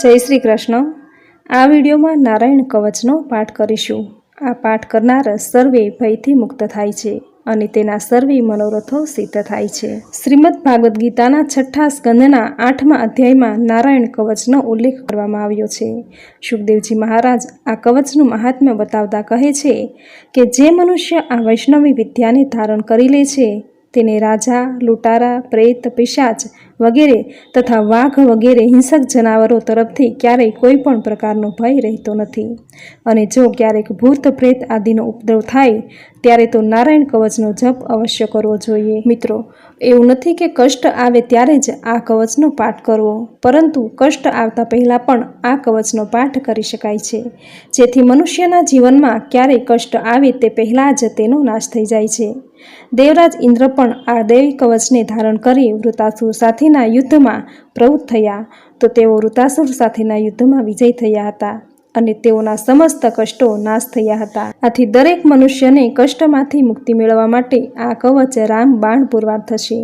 જય શ્રી કૃષ્ણ. આ વિડીયોમાં નારાયણ કવચનો પાઠ કરીશું. આ પાઠ કરનાર સર્વે ભયથી મુક્ત થાય છે અને તેના સર્વે મનોરથો સિદ્ધ થાય છે. શ્રીમદ ભાગવદ્ ગીતાના છઠ્ઠા સ્કંદના આઠમા અધ્યાયમાં નારાયણ કવચનો ઉલ્લેખ કરવામાં આવ્યો છે. સુખદેવજી મહારાજ આ કવચનું મહાત્મ્ય બતાવતા કહે છે કે જે મનુષ્ય આ વૈષ્ણવી વિદ્યાને ધારણ કરી લે છે, તેને રાજા, લૂંટારા, પ્રેત, પિશાચ વગેરે તથા વાઘ વગેરે હિંસક જનાવરો તરફથી ક્યારેય કોઈ પણ પ્રકારનો ભય રહેતો નથી. અને જો ક્યારેક ભૂત પ્રેત આદિનો ઉપદ્રવ થાય, ત્યારે તો નારાયણ કવચનો જપ અવશ્ય કરવો જોઈએ. મિત્રો, એવું નથી કે કષ્ટ આવે ત્યારે જ આ કવચનો પાઠ કરવો, પરંતુ કષ્ટ આવતા પહેલાં પણ આ કવચનો પાઠ કરી શકાય છે. જેથી મનુષ્યના જીવનમાં ક્યારેય કષ્ટ આવે તે પહેલાં જ તેનો નાશ થઈ જાય છે. દેવરાજ ઇન્દ્ર પણ આ દેવી કવચને ધારણ કરી વૃતાસુર સાથેના યુદ્ધમાં પ્રવૃત્ત થયા, તો તેઓ વૃતાસુર સાથેના યુદ્ધમાં વિજય થયા હતા અને તેઓના સમસ્ત કષ્ટો નાશ થયા હતા. આથી દરેક મનુષ્યને કષ્ટમાંથી મુક્તિ મેળવવા માટે આ કવચ રામ બાણ પુરવાર થશે.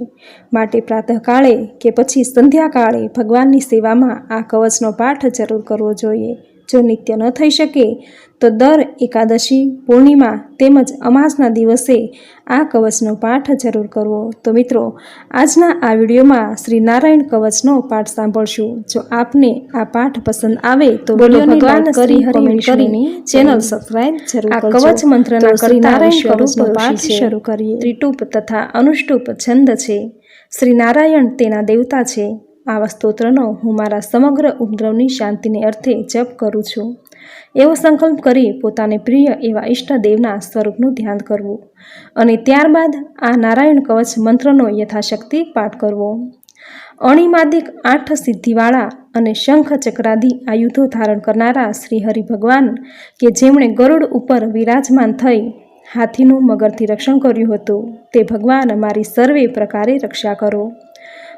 માટે પ્રાતઃકાળે કે પછી સંધ્યાકાળે ભગવાનની સેવામાં આ કવચનો પાઠ જરૂર કરવો જોઈએ. જો નિત્ય ન થઈ શકે તો દર એકાદશી પૂર્ણિમા તેમજ અમાસના દિવસે આ કવચનો પાઠ જરૂર કરવો. તો મિત્રો આજના આ વિડીયોમાં શ્રી નારાયણ કવચનો પાઠ સાંભળશું. જો આપને આ પાઠ પસંદ આવે તો ભગવાન કરી હરિ કરીને ચેનલ સબસ્ક્રાઇબ જરૂર આ કવચ મંત્રના કરી નારાયણ કવચનો પાઠ શરૂ કરીએ. ત્રિટુપ તથા અનુષ્ટુપ છંદ છે. શ્રી નારાયણ તેના દેવતા છે. આવા સ્તોત્રનો હું મારા સમગ્ર ઉપદ્રવની શાંતિને અર્થે જપ કરું છું. એવો સંકલ્પ કરી પોતાને પ્રિય એવા ઈષ્ટદેવના સ્વરૂપનું ધ્યાન કરવું અને ત્યારબાદ આ નારાયણ કવચ મંત્રનો યથાશક્તિ પાઠ કરવો. અણિમાદિક આઠ સિદ્ધિવાળા અને શંખ ચક્રાદી આયુધો ધારણ કરનારા શ્રી હરિ ભગવાન કે જેમણે ગરુડ ઉપર વિરાજમાન થઈ હાથીનું મગરથી રક્ષણ કર્યું હતું, તે ભગવાન મારી સર્વે પ્રકારે રક્ષા કરો.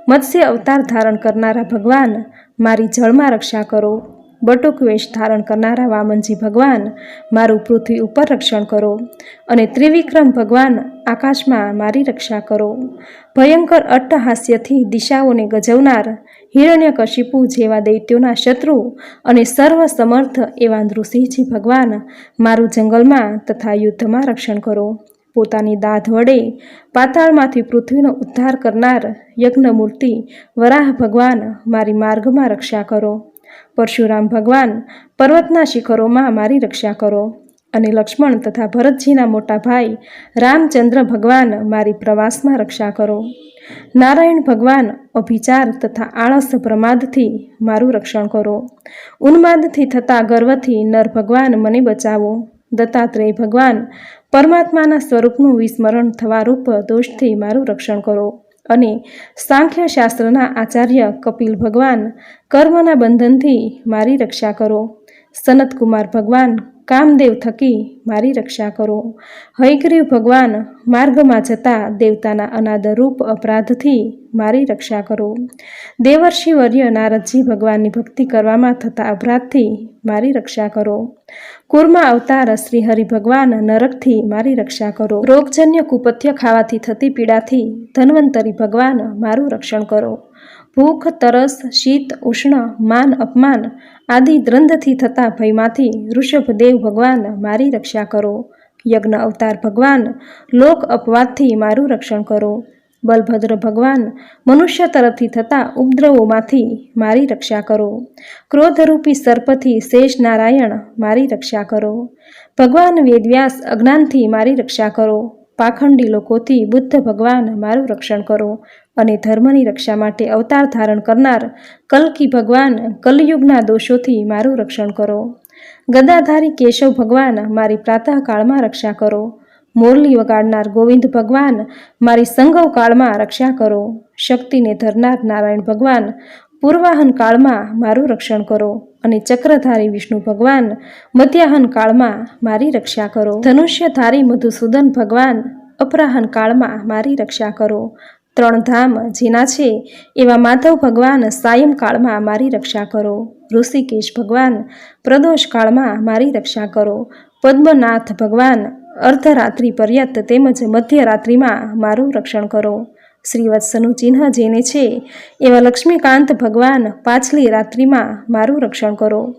મત્સ્ય અવતાર ધારણ કરનારા ભગવાન, મારી જળમાં રક્ષા કરો. બટુક વેશ ધારણ કરનારા વામનજી ભગવાન, મારું પૃથ્વી ઉપર રક્ષણ કરો. અને ત્રિવિક્રમ ભગવાન, આકાશમાં મારી રક્ષા કરો. ભયંકર અટ્ટહાસ્યથી દિશાઓને ગજવનાર, હિરણ્યકશિપુ જેવા દૈત્યોના શત્રુ અને સર્વ સમર્થ એવા નૃસિંહજી ભગવાન, મારું જંગલમાં તથા યુદ્ધમાં રક્ષણ કરો. પોતાની દાધ વડે પાતાળમાંથી પૃથ્વીનો ઉદ્ધાર કરનાર યજ્ઞમૂર્તિ, વરાહ ભગવાન મારી માર્ગમાં રક્ષા કરો. પરશુરામ ભગવાન, પર્વતના શિખરોમાં મારી રક્ષા કરો. અને લક્ષ્મણ તથા ભરતજીના મોટા ભાઈ, રામચંદ્ર ભગવાન મારી પ્રવાસમાં રક્ષા કરો. નારાયણ ભગવાન, અભિચાર તથા આળસ પ્રમાદથી મારું રક્ષણ કરો. ઉન્માદથી થતા ગર્વથી નર ભગવાન મને બચાવો. દત્તાત્રેય ભગવાન, પરમાત્માના સ્વરૂપનું વિસ્મરણ થવા રૂપ દોષથી મારું રક્ષણ કરો. અને સાંખ્ય શાસ્ત્રના આચાર્ય કપિલ ભગવાન, કર્મના બંધનથી મારી રક્ષા કરો. સનતકુમાર ભગવાન, કામદેવ થકી મારી રક્ષા કરો. હયગ્રીવ ભગવાન, માર્ગમાં જતા દેવતાના અનાદરૂપ અપરાધથી મારી રક્ષા કરો. દેવર્ષિ વર્ય નારદજી ભગવાનની ભક્તિ કરવામાં થતા અપરાધથી મારી રક્ષા કરો. કુર્મા અવતાર શ્રી હરિ ભગવાન નરકથી મારી રક્ષા કરો. રોગજન્ય કુપથ્ય ખાવાથી થતી પીડાથી ધન્વંતરી ભગવાન મારું રક્ષણ કરો. ભૂખ, તરસ, શીત, ઉષ્ણ, માન, અપમાન આદિ દ્રંધથી થતા ભયમાંથી ઋષભદેવ ભગવાન મારી રક્ષા કરો. યજ્ઞ અવતાર ભગવાન લોક અપવાદથી મારું રક્ષણ કરો. બલભદ્ર ભગવાન, મનુષ્ય તરફથી થતા ઉપદ્રવોમાંથી મારી રક્ષા કરો. ક્રોધરૂપી સર્પથી શેષ નારાયણ મારી રક્ષા કરો. ભગવાન વેદવ્યાસ અજ્ઞાનથી મારી રક્ષા કરો. પાખંડી લોકોથી બુદ્ધ ભગવાન મારું રક્ષણ કરો અને ધર્મની રક્ષા માટે અવતાર ધારણ કરનાર કલકી ભગવાન કલયુગના દોષોથી મારું રક્ષણ કરો. ગદાધારી કેશવ ભગવાન મારી પ્રાતઃકાળમાં રક્ષા કરો. મોરલી વગાડનાર ગોવિંદ ભગવાન, મારી સંગવ કાળમાં રક્ષા કરો. શક્તિને ધરનાર નારાયણ ભગવાન, પૂર્વાહન કાળમાં મારું રક્ષણ કરો અને ચક્રધારી વિષ્ણુ ભગવાન, મધ્યાહન કાળમાં મારી રક્ષા કરો. ધનુષ્યધારી મધુસૂદન ભગવાન, અપરાહન કાળમાં મારી રક્ષા કરો. ત્રણ ધામ જેના છે, એવા માધવ ભગવાન સાયંકાળમાં મારી રક્ષા કરો. ઋષિકેશ ભગવાન, પ્રદોષ કાળમાં મારી રક્ષા કરો. પદ્મનાથ ભગવાન અર્ધરાત્રિ પર્યંત તેમજ મધ્યરાત્રિમાં મારું રક્ષણ કરો. શ્રીવત્સનું ચિહ્ન જેને છે, એવા લક્ષ્મીકાંત ભગવાન પાછલી રાત્રિમાં મારું રક્ષણ કરો.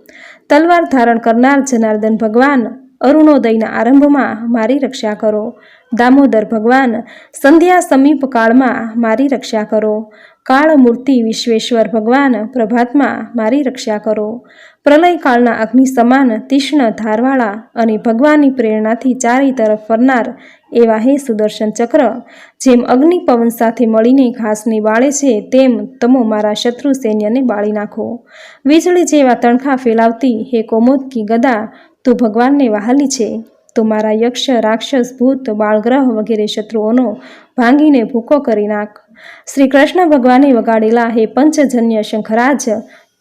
તલવાર ધારણ કરનાર જનાર્દન ભગવાન અરુણોદયના આરંભમાં મારી રક્ષા કરો. દામોદર ભગવાન, સંધ્યા સમીપ કાળમાં મારી રક્ષા કરો. કાળમૂર્તિ વિશ્વેશ્વર ભગવાન, પ્રભાતમાં મારી રક્ષા કરો. પ્રલયકાળના અગ્નિ સમાન, તીક્ષ્ણ ધારવાળા અને ભગવાનની પ્રેરણાથી ચારે તરફ ફરનાર એવા હે સુદર્શન ચક્ર, જેમ અગ્નિ પવન સાથે મળીને ઘાસને બાળે છે, તેમ તમો મારા શત્રુ સૈન્યને બાળી નાખો. વીજળી જેવા તણખા ફેલાવતી હે કોમોદકી ગદા, તું ભગવાનને વહાલી છે. તો મારા યક્ષ, રાક્ષસ, ભૂત, બાળગ્રહ વગેરે શત્રુઓનો ભાંગીને ભૂકો કરી નાખ. શ્રી કૃષ્ણ ભગવાને વગાડેલા હે પંચજન્ય શંખરાજ,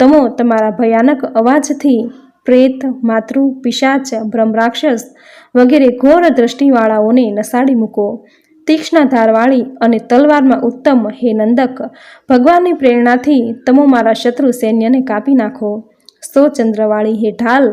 તમો તમારા ભયાનક અવાજથી પ્રેત, માતૃ, પિશાચ, બ્રહ્મરાક્ષસ વગેરે ઘોર દ્રષ્ટિવાળાઓને નસાડી મૂકો. તીક્ષ્ણ ધારવાળી અને તલવારમાં ઉત્તમ હે નંદક, ભગવાનની પ્રેરણાથી તમો મારા શત્રુ સૈન્યને કાપી નાખો. સો ચંદ્રવાળી હે ઢાલ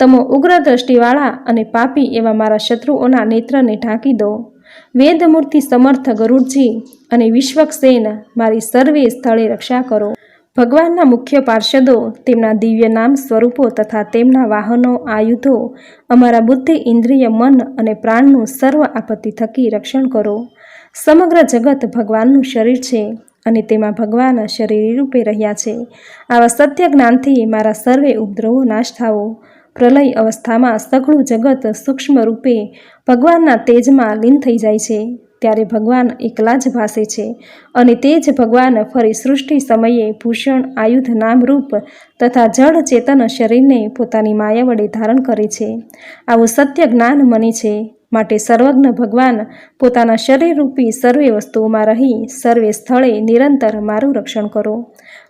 તમો ઉગ્ર દ્રષ્ટિવાળા અને પાપી એવા મારા શત્રુઓના નેત્રને ઢાંકી દો. વેદમૂર્તિ સમર્થ ગરુડજી અને વિશ્વકસેન મારી સર્વે સ્થળે રક્ષા કરો. ભગવાનના મુખ્ય પાર્ષદો, તેમના દિવ્ય નામ સ્વરૂપો તથા તેમના વાહનો, આયુધો, અમારા બુદ્ધિ, ઇન્દ્રિય, મન અને પ્રાણનું સર્વ આપત્તિ થકી રક્ષણ કરો. સમગ્ર જગત ભગવાનનું શરીર છે અને તેમાં ભગવાન શરીર રૂપે રહ્યા છે. આવા સત્ય જ્ઞાનથી મારા સર્વે ઉપદ્રવો નાશ થાવો પ્રલય અવસ્થામાં સઘળું જગત સૂક્ષ્મ રૂપે ભગવાનના તેજમાં લીન થઈ જાય છે. ત્યારે ભગવાન એકલા જ ભાસે છે અને તે જ ભગવાન ફરી સૃષ્ટિ સમયે ભૂષણ, આયુધ, નામરૂપ તથા જળ ચેતન શરીરને પોતાની માયા વડે ધારણ કરે છે. આવું સત્ય જ્ઞાન મને છે. માટે સર્વજ્ઞ ભગવાન પોતાના શરીરરૂપી સર્વે વસ્તુઓમાં રહી સર્વે સ્થળે નિરંતર મારું રક્ષણ કરો.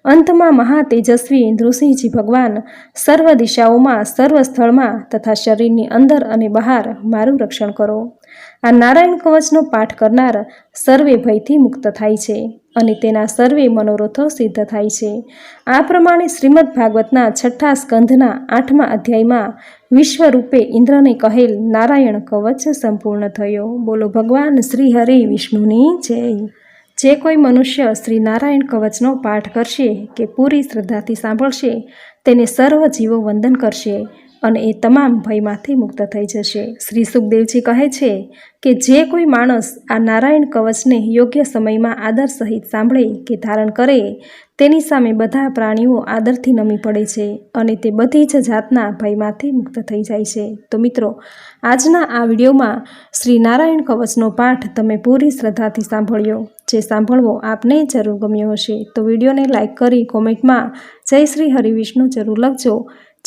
અંતમાં મહાતેજસ્વી નૃસિંહજી ભગવાન સર્વ દિશાઓમાં, સર્વ સ્થળમાં તથા શરીરની અંદર અને બહાર મારું રક્ષણ કરો. આ નારાયણ કવચનો પાઠ કરનાર સર્વે ભયથી મુક્ત થાય છે અને તેના સર્વે મનોરથો સિદ્ધ થાય છે. આ પ્રમાણે શ્રીમદ ભાગવતના છઠ્ઠા સ્કંધના આઠમા અધ્યાયમાં વિશ્વરૂપે ઇન્દ્રને કહેલ નારાયણ કવચ સંપૂર્ણ થયો. બોલો, ભગવાન શ્રી હરિ વિષ્ણુની જય. જે કોઈ મનુષ્ય શ્રી નારાયણ કવચનો પાઠ કરશે કે પૂરી શ્રદ્ધાથી સાંભળશે, તેને સર્વ જીવો વંદન કરશે. અને એ તમામ ભયમાંથી મુક્ત થઈ જશે. શ્રી સુખદેવજી કહે છે કે જે કોઈ માણસ આ નારાયણ કવચને યોગ્ય સમયમાં આદર સહિત સાંભળે કે ધારણ કરે, તેની સામે બધા પ્રાણીઓ આદરથી નમી પડે છે અને તે બધી જ જાતના ભયમાંથી મુક્ત થઈ જાય છે. તો મિત્રો, આજના આ વિડીયોમાં શ્રી નારાયણ કવચનો પાઠ તમે પૂરી શ્રદ્ધાથી સાંભળ્યો. જે સાંભળવો આપને જરૂર ગમ્યો હશે. તો વિડીયોને લાઇક કરી કોમેન્ટમાં જય શ્રી હરિવિષ્ણુ જરૂર લખજો.